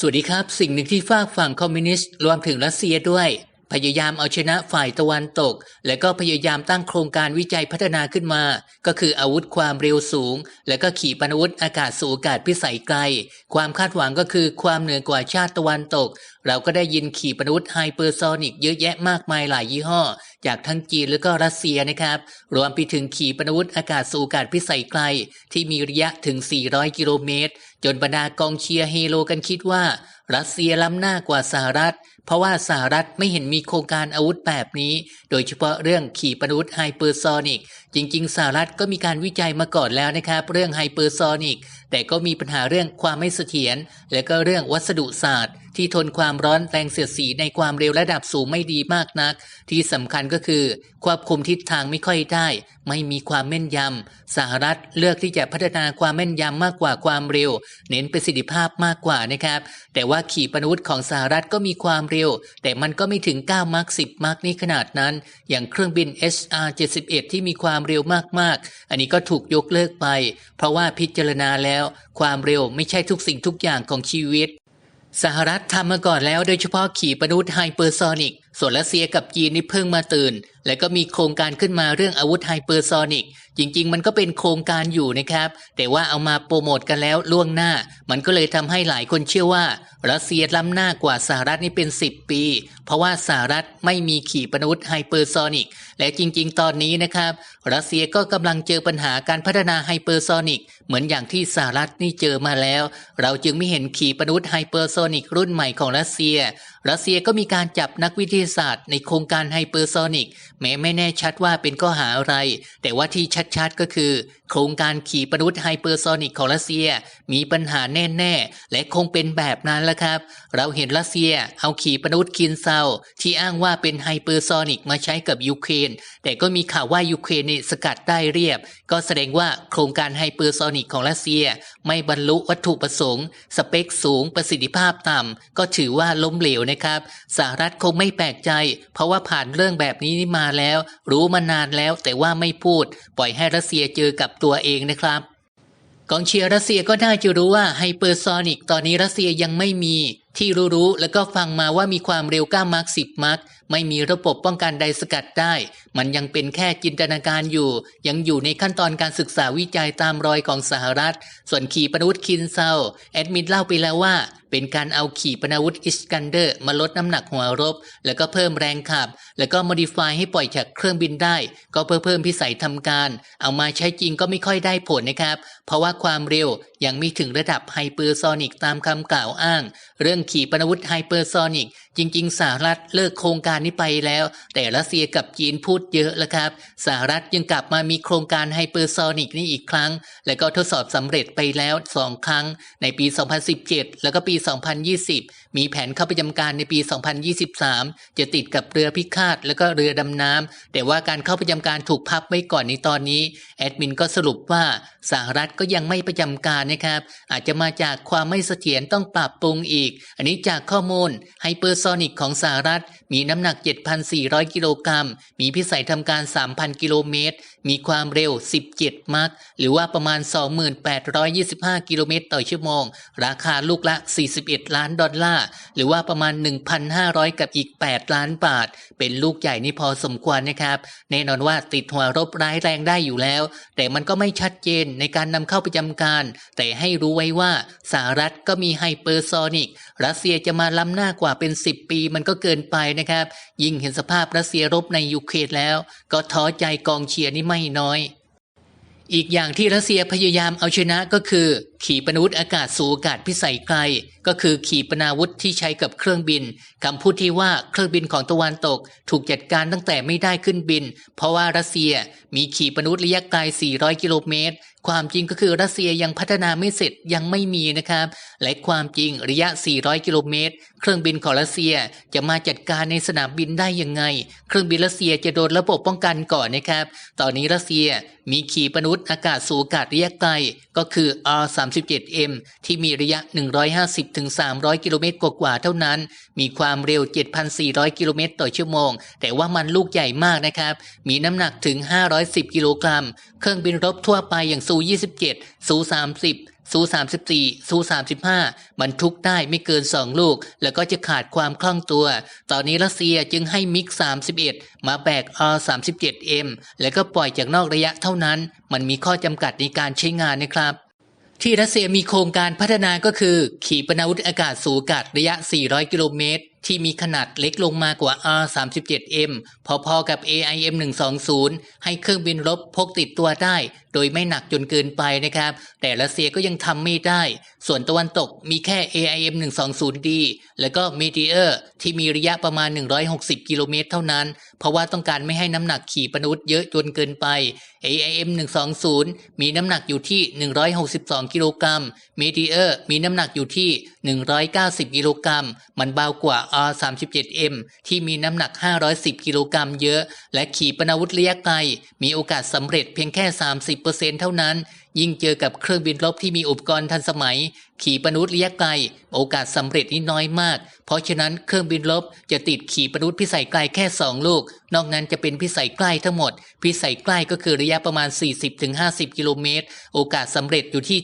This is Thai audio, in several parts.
สวัสดีครับ สิ่งหนึ่งที่ฝากฝั่งคอมมิวนิสต์รวมถึงรัสเซียด้วย พยายามเอาชนะฝ่ายตะวันตก และก็พยายามตั้งโครงการวิจัยพัฒนาขึ้นมา ก็คืออาวุธความเร็วสูง และก็ขีปนาวุธอากาศสู่อากาศพิสัยไกล ความคาดหวังก็คือความเหนือกว่าชาติตะวันตก เราก็ได้ยินขีปนาวุธไฮเปอร์โซนิกเยอะแยะมากมายหลายยี่ห้อ จากทั้งจีนและก็รัสเซียนะครับ รวมไปถึงขีปนาวุธอากาศสู่อากาศพิสัยไกล ที่มีระยะถึง 400 กิโลเมตร จนบรรดากองเชียร์เฮโลกันคิดว่า รัสเซียล้ำหน้ากว่าสหรัฐ เพราะว่าสหรัฐไม่เห็นมีโครงการอาวุธแบบนี้ โดยเฉพาะเรื่องขีปนาวุธไฮเปอร์ซอนิก จริง ๆ สหรัฐก็มีการวิจัยมาก่อนแล้วนะครับ เรื่องไฮเปอร์ซอนิก แต่ก็มีปัญหาเรื่องความไม่เสถียร และก็เรื่องวัสดุศาสตร์ ที่ทนความร้อนแรงเสียดสีในความเร็วระดับสูงไม่ดีมากนัก ที่สำคัญก็คือ ควบคุมทิศทางไม่ค่อยได้ ไม่มีความแม่นยำสหรัฐเลือกที่จะพัฒนาความแม่นยำมากกว่าความเร็ว เน้นประสิทธิภาพมากกว่านะครับ แต่ว่าขีปนาวุธของสหรัฐก็มีความเร็ว แต่มันก็ไม่ถึง 9มัก10มักนี่ขนาดนั้น อย่างเครื่องบิน SR-71 ที่มีความเร็วมากๆ อันนี้ก็ถูกยกเลิกไป เพราะว่าพิจารณาแล้ว ความเร็วไม่ใช่ทุกสิ่งทุกอย่างของชีวิต สหรัฐทำมาก่อนแล้วโดยเฉพาะขี่ปนาวุธไฮเปอร์โซนิก ส่วนรัสเซียกับจีนนี่เพิ่งมาตื่น และก็มีโครงการขึ้นมาเรื่องอาวุธไฮเปอร์โซนิก จริง ๆ มันก็เป็นโครงการอยู่นะครับ แต่ว่าเอามาโปรโมทกันแล้วล่วงหน้า มันก็เลยทำให้หลายคนเชื่อว่า รัสเซียล้ำหน้ากว่าสหรัฐนี่เป็น 10 ปี เพราะว่าสหรัฐไม่มีขีปนาวุธไฮเปอร์โซนิก และจริง ๆ ตอนนี้นะครับ รัสเซียก็กำลังเจอปัญหาการพัฒนาไฮเปอร์โซนิกเหมือนอย่างที่สหรัฐนี่เจอมาแล้ว เราจึงไม่เห็นขีปนาวุธไฮเปอร์โซนิกรุ่นใหม่ของรัสเซียรัสเซียก็มีการจับนักวิทยาศาสตร์ในโครงการไฮเปอร์โซนิกแม้ไม่แน่ชัดว่าเป็นข้อหาอะไร แต่ว่าที่ชัดๆก็คือ โครงการขี่ปนาวุธไฮเปอร์โซนิกของรัสเซียมีปัญหาแน่ๆ และคงเป็นแบบนั้นละครับ เราเห็นรัสเซียเอาขี่ปนาวุธคินเซาที่อ้างว่าเป็นไฮเปอร์โซนิกมาใช้กับยูเครนแต่ก็มีข่าวว่ายูเครนนี่สกัดได้เรียบ ก็แสดงว่าโครงการไฮเปอร์โซนิกของรัสเซีย ไม่บรรลุวัตถุประสงค์ สเปคสูงประสิทธิภาพต่ำก็ถือว่าล้มเหลวนะครับ สหรัฐคงไม่แปลกใจ เพราะว่าผ่านเรื่องแบบนี้มาแล้ว รู้มานานแล้วแต่ว่าไม่พูด ปล่อยให้รัสเซียเจอกับตัวเองนะครับกองเชียร์รัสเซียก็น่าจะรู้ว่าไฮเปอร์ซอนิกตอนนี้รัสเซียยังไม่มี ที่รู้ๆแล้วก็ฟังมาว่ามีความเร็ว9มาร์ก10มาร์กไม่มีระบบป้องกันใดสกัดได้ มันยังเป็นแค่จินตนาการอยู่ ยังอยู่ในขั้นตอนการศึกษาวิจัยตามรอยของสหรัฐ ส่วนขีปนาวุธคินเซาแอดมิดเล่าไปแล้วว่า เป็นการเอาขีปนาวุธอิสกันเดอร์ มาลดน้ำหนักหัวรบ แล้วก็เพิ่มแรงขับ แล้วก็โมดิฟายให้ปล่อยจากเครื่องบินได้ ก็เพื่อเพิ่มพิสัยทำการ เอามาใช้จริงก็ไม่ค่อยได้ผลนะครับ เพราะว่าความเร็วยังไม่ถึงระดับไฮเปอร์โซนิกตามคำกล่าวอ้าง เรื่องขีปนาวุธไฮเปอร์โซนิก จริง ๆ สหรัฐเลิกโครงการนี้ไปแล้ว แต่รัสเซียกับจีนพูดเยอะแล้วครับ สหรัฐยังกลับมามีโครงการไฮเปอร์โซนิกนี้อีกครั้ง แล้วก็ทดสอบสำเร็จไปแล้ว 2 ครั้ง ในปี 2017 แล้วก็ปี 2020 มีแผนเข้าประจำการในปี 2023 จะติดกับเรือพิฆาตแล้วก็เรือดำน้ำแต่ว่าการเข้าประจำการถูกพับไว้ก่อนในตอนนี้แอดมินก็สรุปว่า สหรัฐก็ยังไม่ประจำการนะครับ อาจจะมาจากความไม่เสถียรต้องปรับปรุงอีก อันนี้จากข้อมูลไฮเปอร์โซนิกของสหรัฐ มีน้ำหนัก 7,400 กิโลกรัม มีพิสัยทำการ 3,000 กิโลเมตร มีความเร็ว 17 มัคหรือว่าประมาณ 2825 กิโลเมตรต่อชั่วโมง ราคาลูกละ 41 ล้านดอลลาร์ หรือว่าประมาณ 1,500 กับอีก 8 ล้านบาท เป็นลูกใหญ่นี่พอสมควรนะครับ แน่นอนว่าติดหัวรบร้ายแรงได้อยู่แล้ว แต่มันก็ไม่ชัดเจนในการนำเข้าประจำการ แต่ให้รู้ไว้ว่าสหรัฐก็มีไฮเปอร์โซนิกรัสเซียจะมาล้ำหน้ากว่าเป็น 10 ปีมันก็เกินไปนะครับ ยิ่งเห็นสภาพรัสเซียรบในยูเครนแล้ว ก็ท้อใจกองเชียร์นี่ไม่น้อย อีกอย่างที่รัสเซียพยายามเอาชนะก็คือ ขีปนาวุธอากาศสูงอากาศพิสัยไกล ก็คือขีปนาวุธที่ใช้กับเครื่องบินคำพูดที่ว่าเครื่องบินของตะวันตก ถูกจัดการตั้งแต่ไม่ได้ขึ้นบิน เพราะว่ารัสเซียมีขีปนาวุธระยะไกล 400 กิโลเมตร ความจริงก็คือรัสเซียยังพัฒนาไม่เสร็จยังไม่มีนะครับ และความจริงระยะ 400 กิโลเมตร เครื่องบินของรัสเซียจะมาจัดการในสนามบินได้ยังไง เครื่องบินรัสเซียจะโดนระบบป้องกันก่อนนะครับ ตอนนี้รัสเซียมีขีปนาวุธอากาศสูงอากาศระยะไกล ก็คือ R37M ที่มีระยะ 150-300 กิโลเมตรกว่าๆเท่านั้น มีความเร็ว 7,400 กิโลเมตรต่อชั่วโมง แต่ว่ามันลูกใหญ่มากนะครับ มีน้ำหนักถึง 510 กิโลกรัม เครื่องบินรบทั่วไปอย่างซู 27 ซู 30 ซู34ซู35บรรทุกได้ไม่เกิน 2 ลูก แล้วก็จะขาดความคล่องตัว ตอนนี้รัสเซียจึงให้มิก 31 มาแบก R37M แล้วก็ปล่อยจากนอกระยะเท่านั้น มันมีข้อจำกัดในการใช้งานนะครับที่รัสเซียมีโครงการพัฒนาก็คือ ขีปนาวุธอากาศสูงอากาศระยะ 400 กิโลเมตร ที่มีขนาดเล็กลงมากว่า R37M พอๆกับ AIM 120 ให้เครื่องบินรบพกติดตัวได้ โดยไม่หนักจนเกินไปนะครับ แต่รัสเซียก็ยังทำไม่ได้ส่วนตะวันตกมีแค่ AIM 120D แล้วก็ Meteor ที่มีระยะประมาณ 160 กิโลเมตรเท่านั้น เพราะว่าต้องการไม่ให้น้ำหนักขี่ปนาวุธเยอะจนเกินไป AIM 120 มีน้ำหนักอยู่ที่ 162 กิโลกรัม Meteor มีน้ำหนักอยู่ที่ 190 กิโลกรัม มันเบากว่า R37M ที่มีน้ำหนัก 510 กิโลกรัมเยอะ และขี่ปนาวุธระยะไกล มีโอกาสสำเร็จเพียงแค่ 30%เท่านั้นยิ่งเจอกับเครื่องบินรบที่มีอุปกรณ์ทันสมัย ขี่ปนาวุธระยะไกล โอกาสสำเร็จนี่น้อยมาก เพราะฉะนั้นเครื่องบินรบจะติดขี่ปนาวุธพิสัยไกลแค่ 2 ลูก นอกนั้นจะเป็นพิสัยใกล้ทั้งหมด พิสัยใกล้ก็คือระยะประมาณ 40-50 กิโลเมตร โอกาสสำเร็จอยู่ที่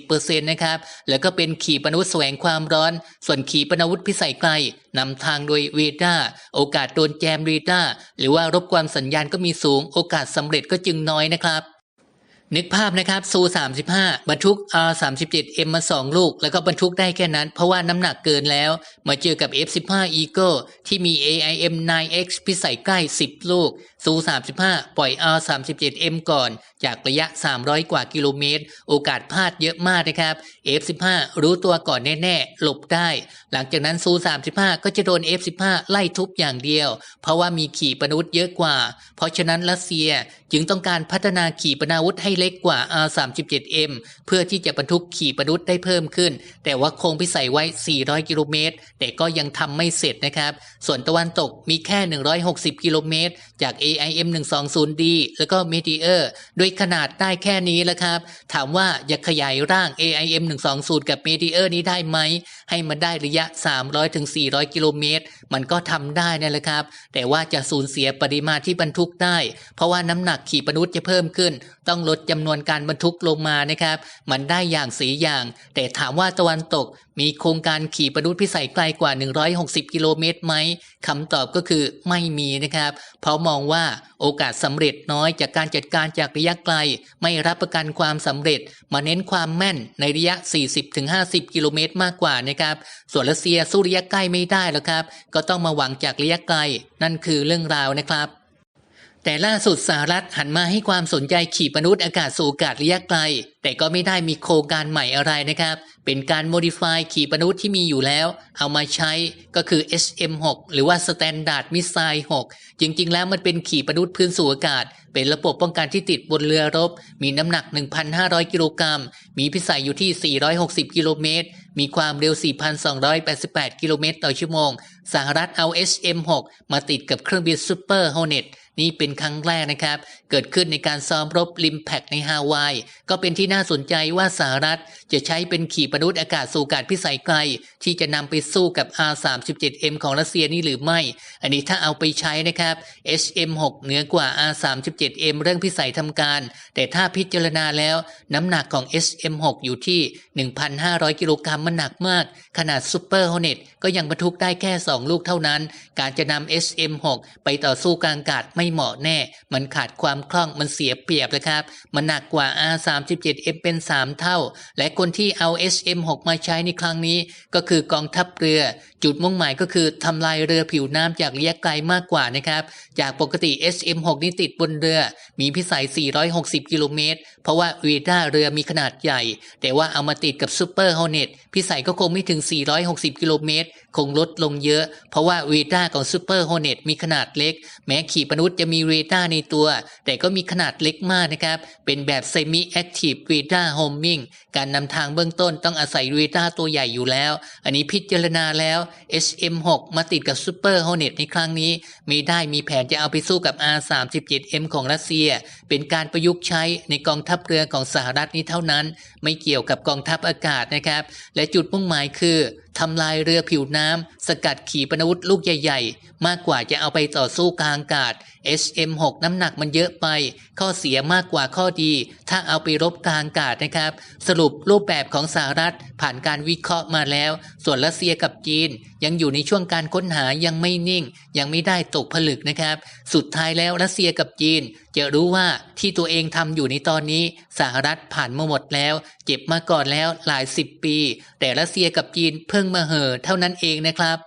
70%นะครับ แล้วก็เป็นขี่ปนาวุธแสวงความร้อน ส่วนขี่ปนาวุธพิสัยไกลนำทางโดยเวด้าโอกาสโดนแจมเรดาร์หรือว่ารบกวนสัญญาณก็มีสูง โอกาสสำเร็จก็จึงน้อยนะครับ นึกภาพนะครับซู35 บรรทุก R37M มา 2 ลูก แล้วก็บรรทุกได้แค่นั้น เพราะว่าน้ำหนักเกินแล้ว มาเจอกับ F15 Eagle ที่มี AIM 9X พิสัยใกล้ 10 ลูกซู35 ปล่อย R37M ก่อน จากระยะ 300 กว่ากิโลเมตร โอกาสพลาดเยอะมากนะครับ F15 รู้ตัวก่อนแน่ ๆ หลบได้ หลังจากนั้นซู35 ก็จะโดน F15 ไล่ทุบอย่างเดียว เพราะว่ามีขีปนาวุธเยอะกว่า เพราะฉะนั้นรัสเซียจึงต้องการพัฒนาขีปนาวุธให้เล็กกว่า R37M เพื่อที่จะบรรทุกขีปนาวุธได้เพิ่มขึ้น แต่ว่าคงพิสัยไว้ 400 กิโลเมตร แต่ก็ยังทำไม่เสร็จนะครับ ส่วนตะวันตกมีแค่ 160 กิโลเมตร จาก AIM 120D แล้วก็ Meteor ด้วยขนาดได้แค่นี้แล้วครับ ถามว่าอยากขยายร่าง AIM 120 กับ Meteor นี้ได้ไหม ให้มันได้ระยะ 300ถึง400 กิโลเมตร มันก็ทำได้นั่นแหละครับ แต่ว่าจะสูญเสียปริมาณที่บรรทุกได้ เพราะว่าน้ำหนักขีปนาวุธจะเพิ่มขึ้น ต้องลดจำนวนการบรรทุกลงมานะครับ มันได้อย่างสีอย่าง แต่ถามว่าตะวันตกมีโครงการขี่ปนาวุธพิสัยไกลกว่า 160 กิโลเมตรไหมคำตอบก็คือไม่มีนะครับ เพราะมองว่าโอกาสสำเร็จน้อยจากการจัดการจากระยะไกล ไม่รับประกันความสำเร็จ มาเน้นความแม่นในระยะ 40-50 กิโลเมตรมากกว่านะครับ ส่วนรัสเซียสู้ระยะใกล้ไม่ได้แล้วครับ ก็ต้องมาหวังจากระยะไกล นั่นคือเรื่องราวนะครับ แต่ล่าสุดสหรัฐหันมาให้ความสนใจขีปนาวุธอากาศสู่อากาศระยะไกล แต่ก็ไม่ได้มีโครงการใหม่อะไรนะครับ เป็นการโมดิฟายขีปนาวุธที่มีอยู่แล้ว เอามาใช้ก็คือ SM6 หรือว่า Standard Missile 6 จริงๆ แล้วมันเป็นขีปนาวุธพื้นสู่อากาศ เป็นระบบป้องกันที่ติดบนเรือรบ มีน้ำหนัก 1,500 กิโลกรัม มีพิสัยอยู่ที่ 460 กิโลเมตร มีความเร็ว 4,288 กิโลเมตรต่อชั่วโมง สหรัฐเอา SM6 มาติดกับเครื่องบิน Super Hornet นี่เป็นครั้งแรกนะครับ เกิดขึ้นในการซ้อมรบริมแพกในฮาวาย ก็เป็นที่น่าสนใจว่าสหรัฐจะใช้เป็นขีปนาวุธอากาศสู่อากาศพิสัยไกล ที่จะนำไปสู้กับ R37M ของรัสเซียนี่หรือไม่ อันนี้ถ้าเอาไปใช้นะครับ SM6 เหนือกว่า R37M เรื่องพิสัยทำการ แต่ถ้าพิจารณาแล้วน้ำหนักของ SM6 อยู่ที่ 1,500 กิโลกรัมมันหนักมาก ขนาด Super Hornet ก็ยังบรรทุกได้แค่ 2 ลูกเท่านั้น การจะนำ SM6 ไปต่อสู้กลางอากาศไม่เหมาะแน่ มันขาดความคล่องมันเสียเปรียบเลยครับ มันหนักกว่า R37M เป็น 3 เท่า และคนที่เอา SM6 มาใช้ในครั้งนี้ ก็คือกองทัพเรือ จุดมุ่งหมายก็คือทำลายเรือผิวน้ำจากระยะไกลมากกว่านะครับ จากปกติ SM6 นี่ติดบนเรือ มีพิสัย 460 กิโลเมตร เพราะว่าเวด้าเรือมีขนาดใหญ่ แต่ว่าเอามาติดกับซูเปอร์ฮอเน็ตพิสัยก็คงไม่ถึง 460 กิโลเมตร คงลดลงเยอะ เพราะว่าเวด้าของซูเปอร์ฮอเน็ตมีขนาดเล็ก แม้ขีปนาวุธจะมีเรดาร์ในตัว แต่ก็มีขนาดเล็กมากนะครับ เป็นแบบเซมิแอคทีฟเรดาร์โฮมมิงการนำทางเบื้องต้นต้องอาศัยเรดาร์ตัวใหญ่อยู่แล้ว อันนี้พิจารณาแล้ว SM6 มาติดกับซูเปอร์ฮอร์เน็ตในครั้งนี้ มีได้มีแผนจะเอาไปสู้กับ R37M ของรัสเซีย เป็นการประยุกต์ใช้ในกองทัพเรือของสหรัฐนี้เท่านั้น ไม่เกี่ยวกับกองทัพอากาศนะครับ และจุดมุ่งหมายคือ ทำลายเรือผิวน้ำ สกัดขีปนาวุธลูกใหญ่ ๆ มากกว่าจะเอาไปต่อสู้กลางอากาศ H.M.6 น้ำหนักมันเยอะไป ข้อเสียมากกว่าข้อดี ถ้าเอาไปรบกลางอากาศนะครับ สรุปรูปแบบของสหรัฐผ่านการวิเคราะห์มาแล้ว ส่วนรัสเซียกับจีน ยังอยู่ในช่วงการค้นหายังไม่นิ่ง ยังไม่ได้ตกผลึกนะครับ สุดท้ายแล้วรัสเซียกับจีน จะรู้ว่าที่ตัวเองทำอยู่ในตอนนี้สหรัฐผ่านมาหมดแล้ว เจ็บมาก่อนแล้วหลายสิบปี แต่รัสเซียกับจีนเพิ่งมาเห่อเท่านั้นเองนะครับ